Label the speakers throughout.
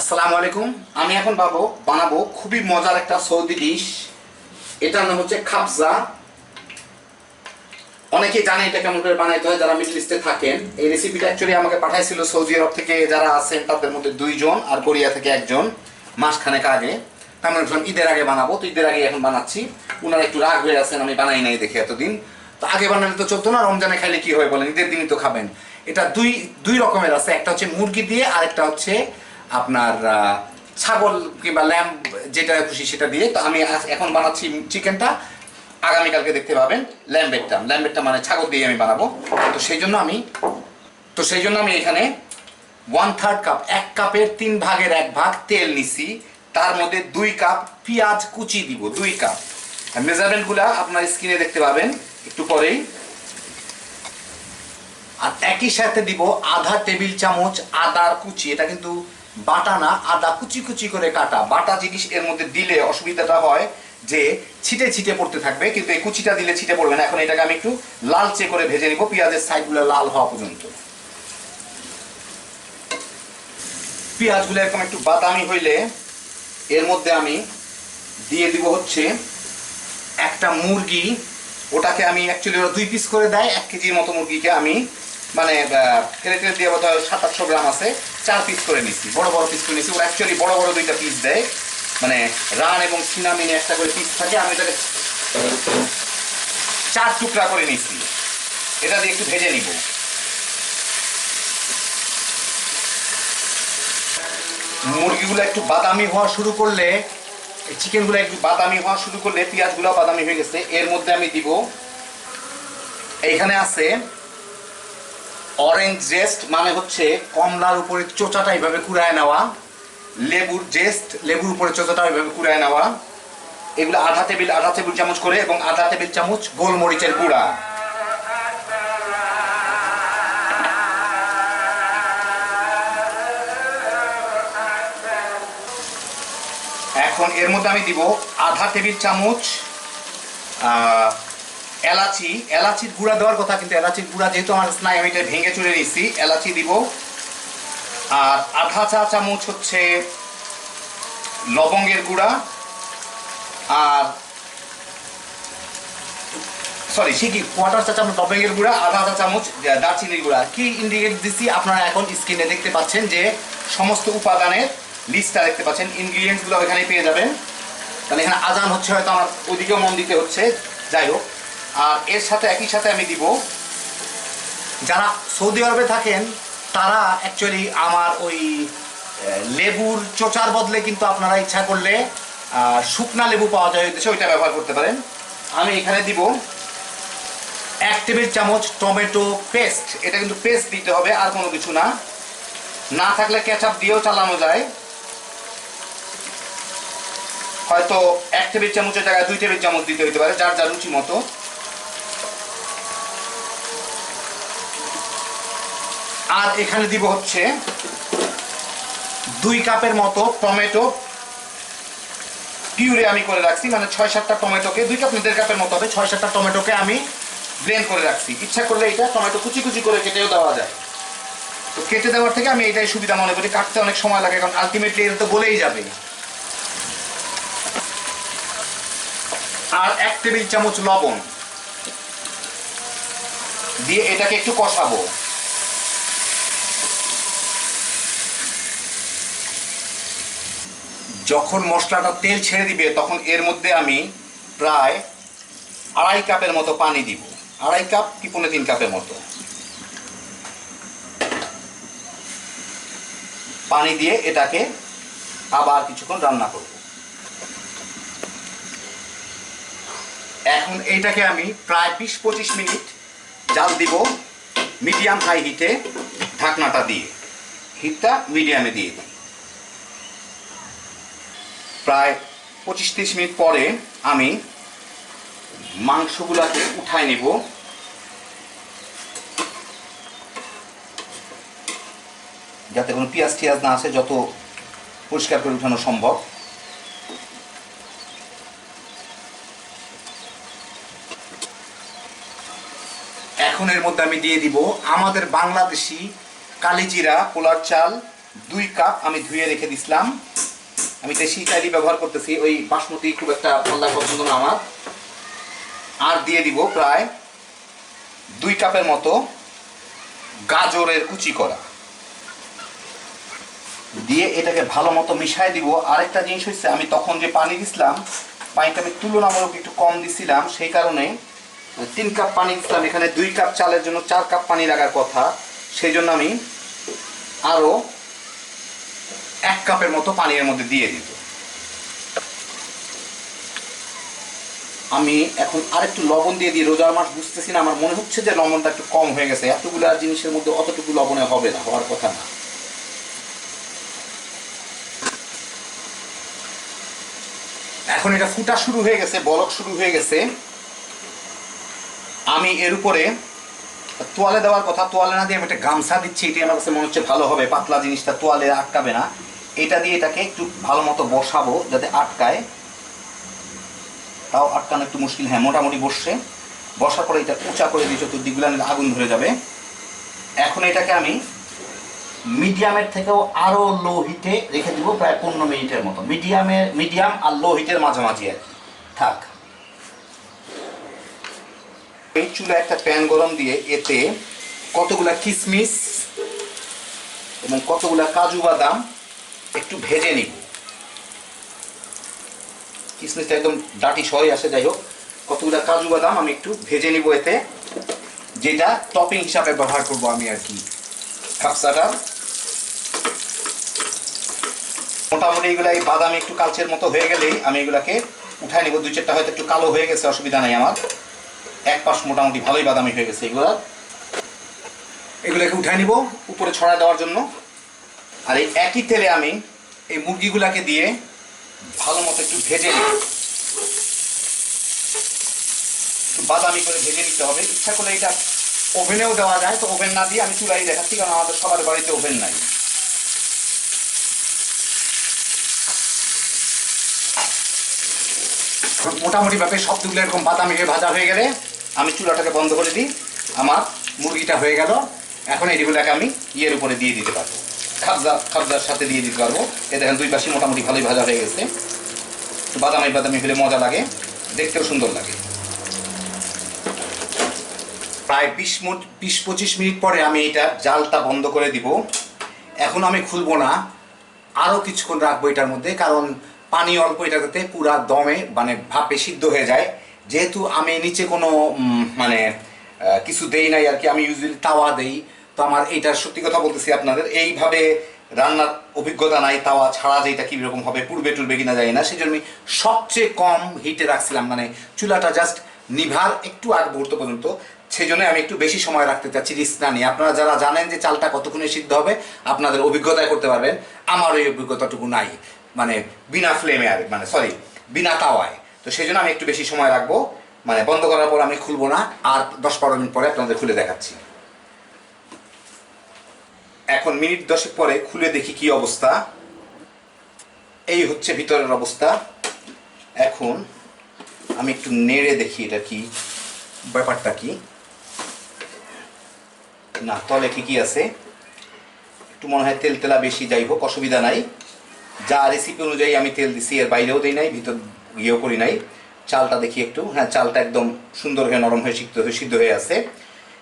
Speaker 1: আসসালামু আলাইকুম। আমি এখন বাবু, বানাবো খুবই মজার একটা সৌদি ডিশ। এটার নাম হচ্ছে খাবজা। অনেকেই জানে এটা কেমন করে বানাইতে হয়, যারা মিডল ইস্টে থাকেন। এই রেসিপিটা অ্যাকচুয়ালি আমাকে পাঠাইছিল সৌদি আরব থেকে যারা আছেন, তাদের মধ্যে দুইজন আর কোরিয়া থেকে একজন, মাসখানেক আগে। তা আমি ভাবলাম ঈদের আগে বানাবো, তো ঈদের আগে এখন বানাচ্ছি। ওনারা একটু রাগ হয়ে আছেন, আমি বানাই নাই দেখে এতদিন। তো আগে বানালে তো চলতো না, রমজানে খাইলে কি হয় বলেন, ঈদের দিনই তো খাবেন। এটা দুই দুই রকমের আছে, একটা হচ্ছে মুরগি দিয়ে আর একটা হচ্ছে আপনার ছাগল কিংবা ল্যাম্প যেটা খুশি সেটা দিয়ে। তো আমি এখন বানাচ্ছি চিকেনটা। আগামীকালকে দেখতে পাবেন ল্যাম্বেরটা ল্যাম্বেরটা মানে ছাগল দিয়ে আমি বানাবো। তো সেই জন্য আমি, তো সেই জন্য আমি এখানে ওয়ান থার্ড কাপ এক কাপের তিন ভাগের এক ভাগ তেল নিছি। তার মধ্যে দুই কাপ পেঁয়াজ কুচি দিব, দুই কাপ। মেজারমেন্টগুলা আপনার স্ক্রিনে দেখতে পাবেন, একটু পরেই। আর একই সাথে দিব আধা টেবিল চামচ আদার কুচি। এটা কিন্তু বাটা না, আদা কুচি কুচি করে কাটা। বাটা জিনিস এর মধ্যে দিলে অসুবিধাটা হয় যে ছিটে ছিটে পড়তে থাকবে, কিন্তু এই কুচিটা দিলে ছিটে পড়বে না। এখন এটাকে আমি একটু লালচে করে ভেজে নিব, পেঁয়াজের সাইডগুলো লাল হওয়া পর্যন্ত। পেঁয়াজগুলো এরকম একটু বাদামি হইলে এর মধ্যে আমি দিয়ে দিব হচ্ছে একটা মুরগি। ওটাকে আমি অ্যাকচুয়ালি ওরা দুই পিস করে দেয়, এক কেজির মতো মুরগিকে আমি মানে টেলে দিয়ে বোধ সাত, আটশো গ্রাম আছে। চার পিস করে নিচ্ছি বড় বড় পিস করে নিচ্ছি ওরা অ্যাকচুয়ালি বড় বড় দুইটা পিস দেয়। মানে রান এবং সিনা মিনে একটা করে পিস থাকে। আমি এটাকে চার টুকরা করে নিচ্ছি এটা দিয়ে একটু ভেজে নিব। মুরগিগুলো একটু বাদামি হওয়া শুরু করলে চিকেনগুলো একটু বাদামি হওয়া শুরু করলে, পেঁয়াজগুলো বাদামি হয়ে গেছে। এর মধ্যে আমি দিব, এইখানে আছে অরেঞ্জ জেস্ট মানে হচ্ছে কমলার উপরে চোচাটা এইভাবে কুড়ায় নেওয়া, লেবুর জেস্ট লেবুর উপরে চোচাটা এইভাবে কুড়ায় নেওয়া। এগুলো আধা টেবিল আধা টেবিল চামচ করে এবং আধা টেবিল চামচ গোলমরিচের গুঁড়া। এখন এর মধ্যে আমি দিব আধা টেবিল চামচ এলাচি, এলাচির গুঁড়া দেওয়ার কথা, কিন্তু এলাচির গুঁড়া যেহেতু আমার স্নাই আমি এটা ভেঙে চলে নিচ্ছি। এলাচি দিব। আর আধা চা চামচ হচ্ছে লবঙ্গের গুঁড়া। আর সরি, সে কি কোয়ার্টার চা চামচ লবঙ্গের গুঁড়া, আধা চা চামচ দারচিনির গুঁড়া। কি ইনগ্রিডিয়েন্ট দিচ্ছি আপনারা এখন স্ক্রিনে দেখতে পাচ্ছেন যে সমস্ত উপাদানের লিস্টটা দেখতে পাচ্ছেন। ইনগ্রিডিয়েন্টসগুলো এখানে পেয়ে যাবেন। তাহলে এখানে আজান হচ্ছে, হয়তো আমার ওদিকেও মন দিতে হচ্ছে। যাই হোক। আর এর সাথে একই সাথে আমি দিব, যারা সৌদি আরবে থাকেন, তারা অ্যাকচুয়ালি আমার ওই লেবুর চোচার বদলে কিন্তু আপনারা ইচ্ছা করলে শুকনা লেবু পাওয়া যায় দেশে, ওইটা ব্যবহার করতে পারেন। আমি এখানে দিব এক টেবিল চামচ টমেটো পেস্ট। এটা কিন্তু পেস্ট দিতে হবে, আর কোনো কিছু না। না থাকলে কেচাপ দিয়েও চালানো যায়। হয়তো এক টেবিল চামচের জায়গায় দুই টেবিল চামচ দিতে হইতে পারে, যার যার রুচি মতো। আর এখানে দিব হচ্ছে দুই কাপের মতো টমেটো। পিউরে আমি করে রাখছি মানে ছয় সাতটা টমেটোকে, দুই কাপ দেড় কাপের মতো হবে, ছয় সাতটা টমেটোকে আমি ব্লেন্ড করে রাখছি। ইচ্ছা করলে এটা টমেটো কুচি কুচি করে কেটেও দেওয়া যায়। তো কেটে দেওয়ার থেকে আমি এটাই সুবিধা মনে করি, কাটতে অনেক সময় লাগে, কারণ আলটিমেটলি এটা তো বলেই যাবে। আর এক টেবিল চামচ লবণ। দিয়ে এটাকে একটু কষাবো। যখন মশলাটা তেল ছেড়ে দিবে, তখন এর মধ্যে আমি প্রায় আড়াই কাপের মতো পানি দিব। আড়াই কাপ কি পনেরো তিন কাপের মতো? পানি দিয়ে এটাকে আবার কিছুক্ষণ রান্না করব। এখন এইটাকে আমি প্রায় বিশ পঁচিশ মিনিট জাল দিব মিডিয়াম হাই হিটে ঢাকনাটা দিয়ে। হিটটা মিডিয়ামে দিয়ে দিই। প্রায় পঁচিশ তিরিশ মিনিট পরে আমি মাংসগুলাকে উঠায় নিব। যাতে কোনো পেঁয়াজ টিয়াজ না আসে, যত পরিষ্কার করে উঠানো সম্ভব। এখন এর মধ্যে আমি দিয়ে দিব আমাদের বাংলাদেশি কালিজিরা পোলার চাল। দুই কাপ আমি ধুয়ে রেখে দিছিলাম। আমি দেশি চাইলি ব্যবহার করতেছি, ওই বাসমতি খুব একটা পাল্লা পছন্দ না আমার। আর দিয়ে দিব প্রায় দুই কাপের মতো গাজরের কুচি করা। দিয়ে এটাকে ভালো মতো মিশাই দিব। আরেকটা জিনিস হচ্ছে আমি তখন যে পানি দিছিলাম, পানিটা আমি তুলনামূলক একটু কম দিছিলাম, সেই কারণে তিন কাপ পানি দিছিলাম। এখানে দুই কাপ চালের জন্য চার কাপ পানি লাগার কথা। সেই জন্য আমি আরও এক কাপের মতো পানি এর মধ্যে দিয়ে দিত। আমি এখন আরেকটু লবণ দিয়ে দিই, রোজার মাস বুঝতেছি না, আমার মনে হচ্ছে যে লবণটা একটু কম হয়ে গেছে। এতগুলো জিনিসের মধ্যে অতটুকু লবণে হবে না, হওয়ার কথা না। এখন এটা ফুটা শুরু হয়ে গেছে, বলক শুরু হয়ে গেছে। আমি এর উপরে তোয়ালে দেওয়ার কথা, তোয়ালে না দিয়ে আমি একটা গামছা দিচ্ছি এটি আমার কাছে মনে হচ্ছে ভালো হবে। পাতলা জিনিসটা তোয়ালে আটকাবে না। এটা দিয়ে এটাকে একটু ভালো মতো বসাবো যাতে আটকায়। তাও আটকানো একটু মুশকিল হ্যাঁ মোটামুটি বসছে। বসার পরে এটা উঁচা করে দিয়ে চতুর্দিকগুলো নিলে আগুন ধরে যাবে। এখন এটাকে আমি মিডিয়ামের থেকেও আরও লো হিটে রেখে দিব প্রায় পনেরো মিনিটের মতো। মিডিয়ামের মিডিয়াম আর লো হিটের মাঝামাঝি আর থাক। এই চুলা একটা প্যান গরম দিয়ে এতে কতগুলা কিশমিশ এবং কতগুলা কাজু বাদাম একটু ভেজে নিব কিসমিসটা একদম ডাটি সহই আসে যাই হোক। কতগুলা কাজু বাদাম আমি একটু ভেজে নিব এতে, যেটা টপিং হিসাবে ব্যবহার করব আমি আর কি। খাপসাটা মোটামুটি এগুলা এই বাদাম একটু কালচের মতো হয়ে গেলেই আমি এগুলাকে উঠায় নিব। দুই চারটা হয়তো একটু কালো হয়ে গেছে, অসুবিধা নাই আমার। এক পাশ মোটামুটি ভালোই বাদামি হয়ে গেছে এগুলা এগুলোকে উঠায় নিব উপরে ছড়া দেওয়ার জন্য। আর এই একই তেলে আমি এই মুরগিগুলাকে দিয়ে ভালো মতো একটু ভেজে নিই বাদামি করে ভেজে নিতে হবে। ইচ্ছা করলে এটা ওভেনেও দেওয়া যায়, তো ওভেন না দিয়ে আমি চুলাই দেখাচ্ছি, কারণ আমাদের সবার বাড়িতে ওভেন নাই। মোটামুটি ভাবে সবগুলো এরকম বাদামি হয়ে ভাজা হয়ে গেলে আমি চুলাটাকে বন্ধ করে দিই। আমার মুরগিটা হয়ে গেল। এখন এইগুলোকে আমি ইয়ের উপরে দিয়ে দিতে পারব। খাবজা, খাবজার সাথে দিয়ে দিতে পারব। এ দেখেন দুই পাশে মোটামুটি ভালোই ভাজা হয়ে গেছে। বাদামি বাদামি হলে মজা লাগে। দেখতেও সুন্দর লাগে। প্রায় বিশ বিশ পঁচিশ মিনিট পরে আমি এটা জালটা বন্ধ করে দিব। এখন আমি খুলবো না। আরও কিছুক্ষণ রাখব এটার মধ্যে, কারণ পানি অল্প এটাতে পুরা দমে মানে ভাপে সিদ্ধ হয়ে যায়। যেহেতু আমি নিচে কোনো মানে কিছু দেই নাই আর কি, আমি ইউজুয়ালি তাওয়া দেই। তো আমার এইটা সত্যি কথা বলতেছি আপনাদের, এইভাবে রান্নার অভিজ্ঞতা নাই, তাওয়া ছাড়া যে এটা কীরকম হবে, পূর্বে টুরবে কিনা যায় না সেই জন্য আমি সবচেয়ে কম হিটে রাখছিলাম মানে চুলাটা জাস্ট নিভার একটু আগ মুহূর্ত পর্যন্ত সেই জন্য আমি একটু বেশি সময় রাখতে চাচ্ছি রিস্ক না নিয়ে। আপনারা যারা জানেন যে চালটা কতক্ষণে সিদ্ধ হবে, আপনাদের অভিজ্ঞতায় করতে পারবেন, আমার ওই অভিজ্ঞতাটুকু নাই মানে বিনা ফ্লেমে আর মানে সরি বিনা তাওয়ায়। তো সেই জন্য আমি একটু বেশি সময় রাখব মানে বন্ধ করার পর আমি খুলবো না, আর দশ বারো মিনিট পরে আপনাদের খুলে দেখাচ্ছি। এখন মিনিট দশেক পরে খুলে দেখি কি অবস্থা। এই হচ্ছে ভিতরের অবস্থা। এখন আমি একটু নেড়ে দেখি এটা কি, ব্যাপারটা কি। না, তলে ঠিকই আছে। একটু মনে হয় তেল তেলা বেশি, যাই হোক, অসুবিধা নাই। যা রেসিপি অনুযায়ী আমি তেল দিছি, এর বাইরেও দিই নাই, ভিতর ইয়েও করি নাই। চালটা দেখি একটু। হ্যাঁ চালটা একদম সুন্দর হয়ে, নরম হয়ে সিদ্ধ হয়ে সিদ্ধ হয়ে আছে।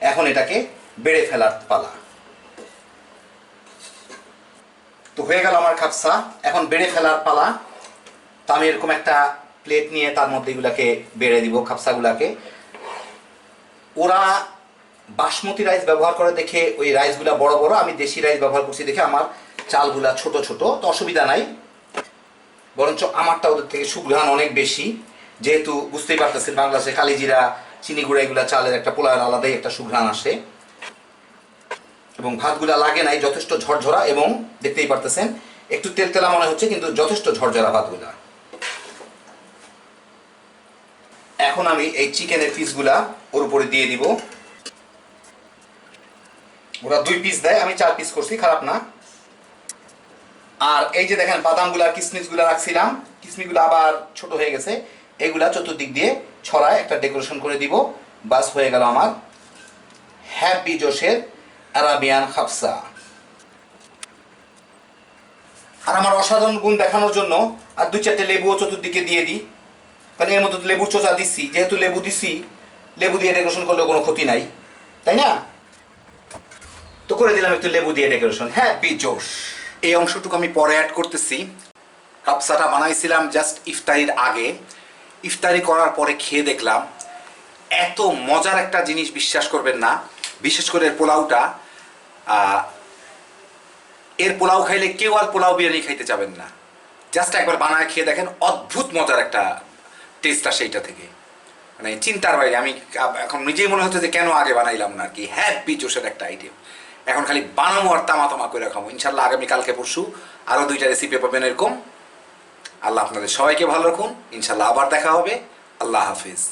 Speaker 1: এখন এটাকে বেড়ে ফেলার পালা। তো হয়ে গেল আমার খাপসা। এখন বেড়ে ফেলার পালা। তো আমি এরকম একটা প্লেট নিয়ে তার মধ্যে এগুলাকে বেড়ে দিব, খাপসাগুলাকে। ওরা বাসমতি রাইস ব্যবহার করে দেখে ওই রাইসগুলা বড় বড়, আমি দেশি রাইস ব্যবহার করছি দেখে আমার চালগুলা ছোট ছোট, তো অসুবিধা নাই। বরঞ্চ আমারটা ওদের থেকে সুঘ্রাণ অনেক বেশি। যেহেতু বুঝতেই পারতেছেন বাংলাদেশে কালিজিরা চিনি গুঁড়া এগুলা চালের একটা পোলার আলাদাই একটা সুঘ্রাণ আসে। এবং ভাতগুলা লাগে নাই, যথেষ্ট ঝরঝরা এবং দেখতেই পারতেছেন, একটু তেল তেলা মনে হচ্ছে, কিন্তু যথেষ্ট ঝরঝরা ভাতগুলা। এখন আমি এই চিকেনের পিসগুলা ওর উপরে দিয়ে দিব। ওরা দুই পিস দেয়, আমি চার পিস করছি, খারাপ না। আর এই যে দেখেন, বাদামগুলা, কিসমিসগুলা রাখছিলাম, কিসমিসগুলো আবার ছোট হয়ে গেছে, এগুলা চতুর্দিক দিয়ে ছড়ায় একটা ডেকোরেশন করে দিব। বাস হয়ে গেল আমার। হ্যাপি জোশের আরাবিয়ান খাপসা আর আমার অসাধারণ গুণ দেখানোর জন্য আর দুই চারটে লেবুও চতুর্দিকে দিয়ে দিই। কারণ এর মধ্যে তো লেবুর চোচা দিচ্ছি যেহেতু লেবু দিছি, লেবু দিয়ে ডেকোরেশন করলে কোনো ক্ষতি নাই। তাই না? তো করে দিলাম একটু লেবু দিয়ে ডেকোরেশন হ্যাঁ বিজোশ এই অংশটুকু আমি পরে অ্যাড করতেছি। কাপসাটা বানাইছিলাম জাস্ট ইফতারির আগে। ইফতারি করার পরে খেয়ে দেখলাম, এত মজার একটা জিনিস বিশ্বাস করবেন না। বিশেষ করে পোলাওটা। এর পোলাও খাইলে কেউ আর পোলাও বিরিয়ানি খাইতে যাবেন না। জাস্ট একবার বানায় খেয়ে দেখেন, অদ্ভুত মজার একটা টেস্ট আসে এইটা থেকে। মানে চিন্তার বাইরে, আমি এখন নিজেই মনে হচ্ছে যে কেন আগে বানাইলাম না কি। হ্যাপি জোশের একটা আইটেম এখন খালি বানাবো আর তামা তামা করে খাব ইনশাল্লাহ আগামী কালকে পরশু আরও দুইটা রেসিপি পাবেন এরকম। আল্লাহ আপনাদের সবাইকে ভালো রাখুন। ইনশাল্লাহ আবার দেখা হবে। আল্লাহ হাফিজ।